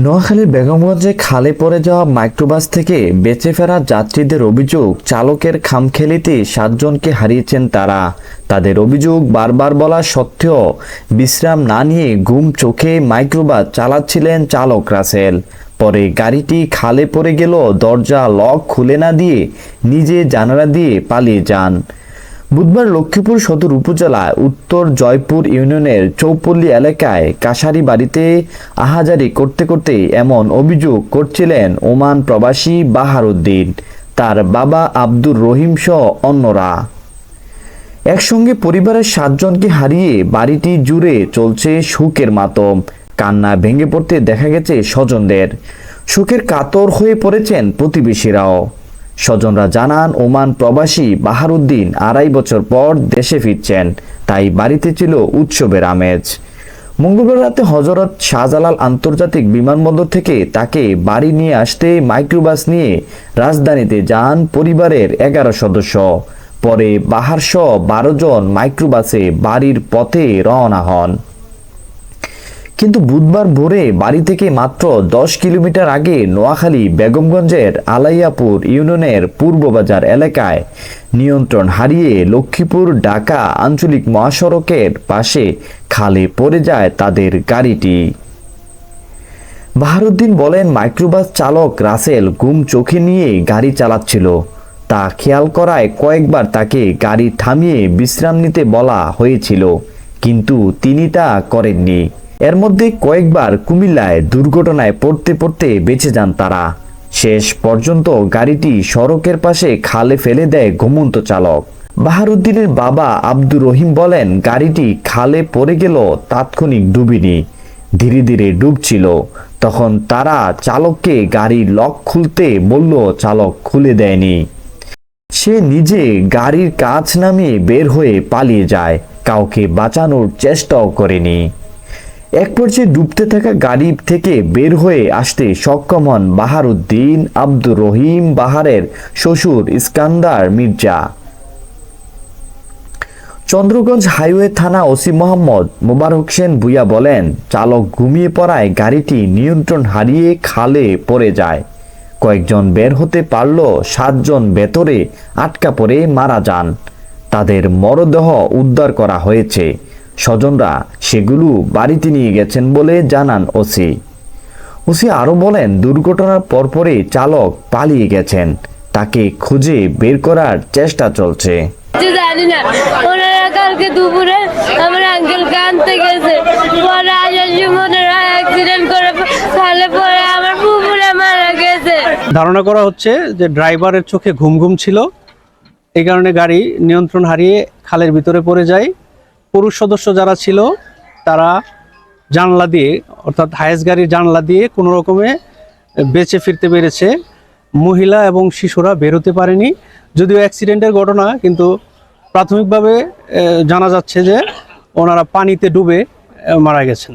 নোয়াখালীর বেগমগঞ্জে খালে পড়ে যাওয়া মাইক্রোবাস থেকে বেঁচে ফেরা যাত্রীদের অভিযোগ, চালকের খামখেলিতে সাতজনকে হারিয়েছেন তারা। তাদের অভিযোগ বারবার বলা সত্ত্বেও বিশ্রাম না নিয়ে ঘুম চোখে মাইক্রোবাস চালাচ্ছিলেন চালক রাসেল। পরে গাড়িটি খালে পড়ে গেল দরজা লক খুলে না দিয়ে নিজে জানালা দিয়ে পালিয়ে যান। বুধবার লক্ষ্মীপুর সদর উপজেলায় উত্তর জয়পুর ইউনিয়নের চৌপল্লী এলাকায় কাশারি বাড়িতে আহাজারি করতে করতে এমন অভিযোগ করছিলেন ওমান প্রবাসী বাহারুদ্দিন, তার বাবা আব্দুর রহিম সহ অন্যরা। একসঙ্গে পরিবারের সাতজনকে হারিয়ে বাড়িটি জুড়ে চলছে সুখের মাতম। কান্না ভেঙে পড়তে দেখা গেছে স্বজনদের। সুখের কাতর হয়ে পড়েছেন প্রতিবেশীরাও। স্বজনরা জানান, ওমান প্রবাসী বাহারুদ্দিন আড়াই বছর পর দেশে ফিরছেন। তাই বাড়িতে ছিল উৎসবের আমেজ। মঙ্গলবার রাতে হজরত শাহজালাল আন্তর্জাতিক বিমানবন্দর থেকে তাকে বাড়ি নিয়ে আসতে মাইক্রোবাস নিয়ে রাজধানীতে যান পরিবারের এগারো সদস্য। পরে বাহারসহ বারো জন মাইক্রোবাসে বাড়ির পথে রওনা হন। কিন্তু বুধবার ভোরে বাড়ি থেকে মাত্র দশ কিলোমিটার আগে নোয়াখালী বেগমগঞ্জের আলাইয়াপুর ইউনিয়নের পূর্ব বাজার এলাকায় নিয়ন্ত্রণ হারিয়ে লক্ষ্মীপুর ঢাকা আঞ্চলিক মহাসড়কের পাশে খালে পড়ে যায় তাদের গাড়িটি। বাহারুদ্দিন বলেন, মাইক্রোবাস চালক রাসেল ঘুম চোখে নিয়ে গাড়ি চালাচ্ছিল। তা খেয়াল করায় কয়েকবার তাকে গাড়ি থামিয়ে বিশ্রাম নিতে বলা হয়েছিল, কিন্তু তিনি তা করেননি। এর মধ্যে কয়েকবার কুমিল্লায় দুর্ঘটনায় পড়তে পড়তে বেঁচে যান তারা। শেষ পর্যন্ত গাড়িটি সড়কের পাশে খালে ফেলে দেয় ঘুমন্ত চালক। বাহারুদ্দিনের বাবা আব্দুর রহিম বলেন, গাড়িটি খালে পড়ে গেল তাৎক্ষণিক ডুবিনি, ধীরে ধীরে ডুবছিল। তখন তারা চালককে গাড়ির লক খুলতে বলল, চালক খুলে দেয়নি। সে নিজে গাড়ির কাছ নামিয়ে বের হয়ে পালিয়ে যায়। কাউকে বাঁচানোর চেষ্টাও করেনি। এক পর্যায়ে ডুবতে থাকা গাড়ি থেকে বের হয়ে আসতে সক্ষম হন বাহারুদ্দিন আব্দুর রহিম বাহারের শ্বশুর ইস্কান্দার মির্জা। চন্দ্রগঞ্জ হাইওয়ে থানা ওসি মোহাম্মদ মোবারক সেন ভুইয়া বলেন, চালক ঘুমিয়ে পড়ায় গাড়িটি নিয়ন্ত্রণ হারিয়ে খালে পড়ে যায়। কয়েকজন বের হতে পারল, সাতজন ভেতরে আটকা পড়ে মারা যান। তাদের মরদেহ উদ্ধার করা হয়েছে। স্বজনরা সেগুলো বাড়িতে নিয়ে গেছেন বলে জানান ওসি। ওসি আরও বলেন দুর্ঘটনার পরপরই চালক পালিয়ে গেছেন। তাকে খুঁজে বের করার চেষ্টা চলছে। জানি না ওনারা কালকে দুপুরে আমার আঙ্কেলকে আনতে গেছে। পরে আসার সময় ওনারা অ্যাক্সিডেন্ট করে খালে পরে আমার পুকুরে মারা গেছে। ধারণা করা হচ্ছে যে ড্রাইভারের চোখে ঘুম ঘুম ছিল। এই কারণে গাড়ি নিয়ন্ত্রণ হারিয়ে খালের ভিতরে পড়ে যায়। পুরুষ সদস্য যারা ছিল, তারা জানলা দিয়ে, অর্থাৎ হায়েস গাড়ির জানলা দিয়ে কোনো রকমে বেঁচে ফিরতে পেরেছে। মহিলা এবং শিশুরা বেরোতে পারেনি। যদিও অ্যাক্সিডেন্টের ঘটনা, কিন্তু প্রাথমিকভাবে জানা যাচ্ছে যে ওনারা পানিতে ডুবে মারা গেছেন।